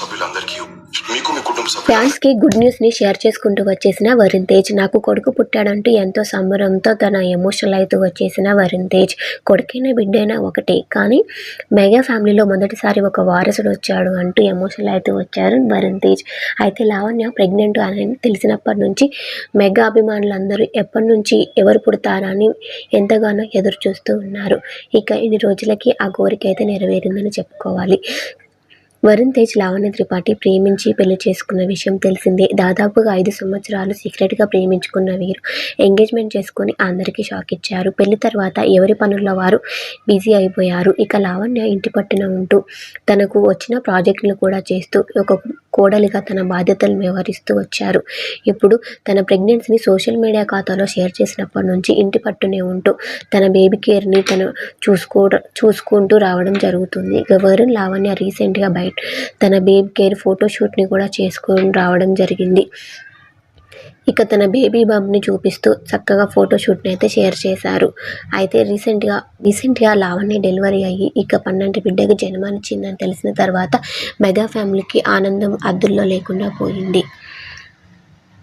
సభ్యులందరికీ మీకు మీ కుటుంబ ఫ్యాన్స్కి గుడ్ న్యూస్ని షేర్ చేసుకుంటూ వచ్చేసిన వరుణ్ తేజ్. నాకు కొడుకు పుట్టాడంటూ ఎంతో సంబరంతో తన ఎమోషనల్ అయితే వచ్చేసిన వరుణ్ తేజ్. కొడుకైనా బిడ్డైనా ఒకటే. కానీ మెగా ఫ్యామిలీలో మొదటిసారి ఒక వారసుడు వచ్చాడు అంటూ ఎమోషనల్ అయితే వచ్చారు వరుణ్ తేజ్. అయితే లావణ్య ప్రెగ్నెంట్ అని తెలిసినప్పటి నుంచి మెగా అభిమానులందరూ ఎప్పటి నుంచి ఎవరు పుడతారా అని ఎంతగానో ఎదురు చూస్తూ ఉన్నారు. ఇక ఇన్ని రోజులకి ఆ కోరిక అయితే నెరవేరిందని చెప్పుకోవాలి. వరుణ్ తేజ్ లావణ్య త్రిపాఠి ప్రేమించి పెళ్ళి చేసుకున్న విషయం తెలిసిందే. దాదాపుగా ఐదు సంవత్సరాలు సీక్రెట్గా ప్రేమించుకున్న వీరు ఎంగేజ్మెంట్ చేసుకొని అందరికీ షాక్ ఇచ్చారు. పెళ్ళి తర్వాత ఎవరి పనుల్లో వారు బిజీ అయిపోయారు. ఇక లావణ్య ఇంటి పట్టున ఉంటూ తనకు వచ్చిన ప్రాజెక్టులు కూడా చేస్తూ ఒక కోడలిగా తన బాధ్యతలు వ్యవహరిస్తూ వచ్చారు. ఇప్పుడు తన ప్రెగ్నెన్సీని సోషల్ మీడియా ఖాతాలో షేర్ చేసినప్పటి నుంచి ఇంటి పట్టునే ఉంటూ తన బేబీ కేర్ని తను చూసుకో చూసుకుంటూ రావడం జరుగుతుంది. ఇక వరుణ్ లావణ్య రీసెంట్గా బయట తన బేబీ కేర్ ఫోటోషూట్ని కూడా చేసుకొని రావడం జరిగింది. ఇక తన బేబీ బంప్ని చూపిస్తూ చక్కగా ఫోటోషూట్ని అయితే షేర్ చేశారు. అయితే రీసెంట్గా రీసెంట్గా లావణ్య డెలివరీ అయ్యి ఇక పన్నెండు బిడ్డకి జన్మనిచ్చిందని తెలిసిన తర్వాత మెగా ఫ్యామిలీకి ఆనందం అద్దుల్లో లేకుండా పోయింది.